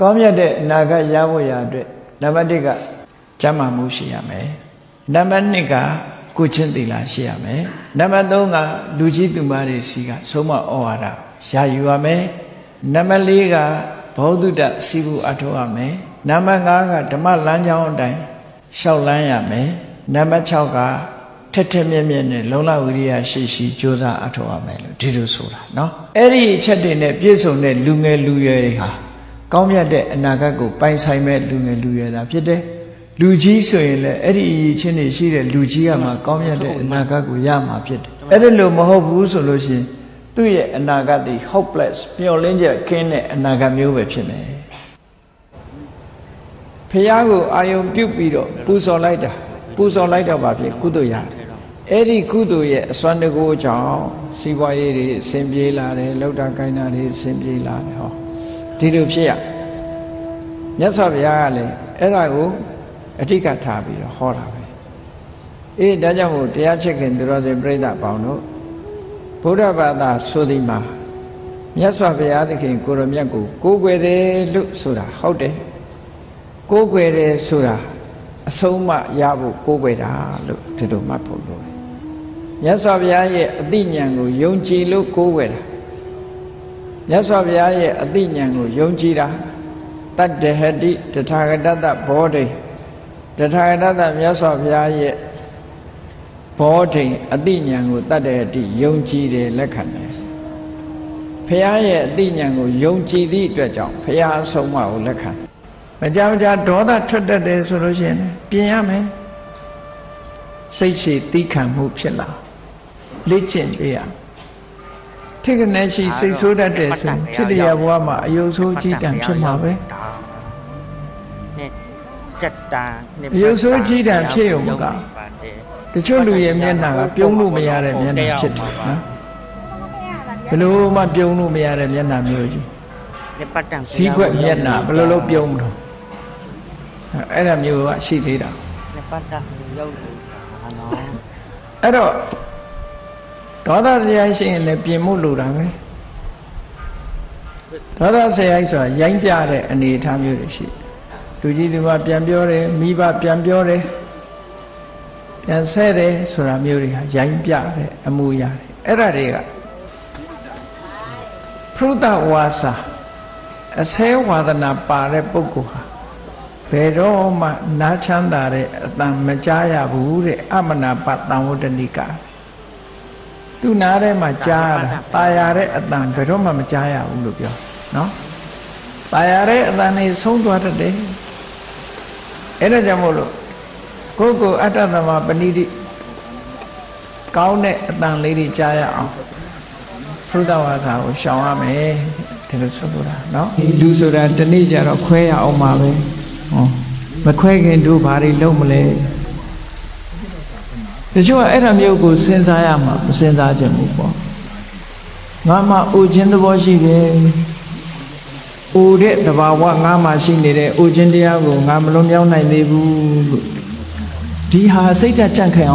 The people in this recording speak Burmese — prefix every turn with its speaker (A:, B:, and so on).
A: ကောင်းမြတ်တဲ့အနာဂတ်ရဖို့ရအတွက်နံပါတ်1ကကျမ်းမာမှုရှိရမယ်နံပါတ်2ကကိုချင်းသီလရှိရမယ်နံပါတ်3ကလူကြီးသူမတွေစီကဆုံးမဩဝါဒရယူရမယ်နံပါတ်4ကဘောဓုတစီဘူးအထောက်ရမယ်နံပါတ်5ကဓမ္မလမ်းကြောင်းအတိုင်းရှောက်လန်းရမယ်နံပါတ်6ကထက်ထက်မြက်မြက်နဲ့လုံလဝိရိယရှိရှိကြိုးစားအထောက်ရမယ်လို့ဒီလိုဆိုတာเนาะအဲ့ဒီအချက်တွေနဲ့ပြည့်စုံတဲ့လူငယ်လူရွယ်တွေဟာ ကောင်းမြတ်တဲ့အနာဂတ်ကိုပိုင်ဆိုင်မဲ့လူငယ်လူရွယ်သာဖြစ်တယ်လူကြီးဆိုရင်လည်းအဲ့ဒီအရေးချင်းတွေရှိတဲ့လူကြီးကမှကောင်းမြတ်တဲ့အနာဂတ်ကိုရမှာဖြစ်တယ်အဲ့ဒါလို့မဟုတ်ဘူးဆိုလို့ရှိရင်သူ့ရဲ့အနာဂတ်ဒီ hopeless မျောလင်းချက်ကင်းတဲ့အနာဂတ်မျိုးပဲဖြစ်မယ်ဖះကိုအာယုံပြုတ်ပြီးတော့ပူဇော်လိုက်တာပူဇော်လိုက်တော့ဗာဖြစ်ကုသိုလ်ရတယ်အဲ့ဒီကုသိုလ်ရဲ့အစွမ်းတကူကြောင့်စီးပွားရေးတွေအဆင်ပြေလာတယ်လောက်တာကိုင်းတာတွေအဆင်ပြေလာတယ်ဟော ဒီလိုဖြစ်ရမြတ်စွာဘုရားကလည်းအဲ့ဒါကိုအဓိကထားပြီးတော့ဟောတာပဲအေးဒါကြောင့်မို့တရားချစ်ခင်သူတော်စင်ပြိဿပေါင်းတို့ဗုဒ္ဓဘာသာဆိုသည်မှာမြတ်စွာဘုရားသခင်ကိုရမြတ်ကိုကိုးကွယ်တယ်လို့ဆိုတာဟုတ်တယ်ကိုးကွယ်တယ်ဆိုတာအဆုံးမရဖို့ကိုးကွယ်တာလို့ဒီလိုမှတ်ဖို့လိုတယ်မြတ်စွာဘုရားရဲ့အသိဉာဏ်ကိုယုံကြည်လို့ကိုးကွယ်တာ မြတ်စွာဘုရားရဲ့အသိဉာဏ်ကိုယုံကြည်တာတတ္တဟတိတထာဂတတဘောဓိတထာဂတတမြတ်စွာဘုရားရဲ့ဘောဓိအသိဉာဏ်ကိုတတ္တဟတိယုံကြည်တယ်လက်ခံတယ်ဘုရားရဲ့အသိဉာဏ်ကိုယုံကြည်သည့်အတွက်ကြောင့်ဘုရားအဆုံးအမကိုလက်ခံတယ်မကြမကြဒေါသထွက်တတ်တယ်ဆိုလို့ရှိရင်ပြင်ရမယ်စိတ်ရှိတီးခံမှုဖြစ်လာလေ့ကျင့်ပေးရ ထိတ်ကနေရှိစိတ်ဆိုးတတ်တယ်ဆိုရင်ဖြစ်တရားဘဝမှာအယုတ်ဆိုးကြီးတံဖြစ်မှာပဲအယုတ်ဆိုးကြီးတံဖြစ်ရုံကတချို့လူရဲ့မျက်နှာကပြုံးလို့မရတဲ့မျက်နှာဖြစ်တယ်နော်ဘယ်လိုမှပြုံးလို့မရတဲ့မျက်နှာမျိုးကြီးဈီးခွက်မျက်နှာဘယ်လိုလုပ်ပြုံးမလို့အဲ့ဒါမျိုးကရှိသေးတာအဲ့တော့ ဒေါသစရိုက်ရှိရင်လည်းပြင်မှုလိုတာပဲဒေါသစရိုက်ဆိုတာရိုင်းပြတဲ့အနေအထားမျိုးတွေရှိတယ်လူကြီးဒီမှာပြန်ပြောတယ်မိဘပြန်ပြောတယ်ပြန်ဆဲတယ်ဆိုတာမျိုးတွေဟာရိုင်းပြတဲ့အမှုရာတွေအဲ့ဒါတွေကဖရုဒဝါစာအဆဲဝါဒနာပါတဲ့ပုဂ္ဂိုလ်ဟာဘယ်တော့မှနားချမ်းသာတဲ့အတန်မကြားရဘူးတဲ့အမနာပတံဝတ္တနိက သူနားထဲမှာကြားရတာตายရတဲ့အတန်ဘယ်တော့မှမကြားရဘူးလို့ပြောနော်ตายရတဲ့အတန်နေဆုံးသွားတတ်တယ်အဲ့ဒါကြောင့်မို့လို့ကိုယ့်ကိုယ်အတ္တသမပဏိတိကောင်းတဲ့အတန်လေးတွေကြားရအောင်ဖရုဒဝါစာကိုရှောင်ရမယ်ဒီလိုဆိုလိုတာเนาะလူဆိုတာတနေ့ကျတော့ခွဲရအောင်ပါပဲဟောမခွဲခင်တို့ဘာတွေလုပ်မလဲ တချို့ကအဲ့ဒါမျိုးကိုစဉ်းစားရမှာမစဉ်းစားကြဘူးပေါ့ငါမှအိုခြင်းသဘောရှိတယ်အိုတဲ့တဘာဝငါမှရှိနေတဲ့အိုခြင်းတရားကိုငါမလွန်မြောက်နိုင်သေးဘူးလို့ဒီဟာစိတ်ဓာတ်ကြန့်ခိုင်အောင်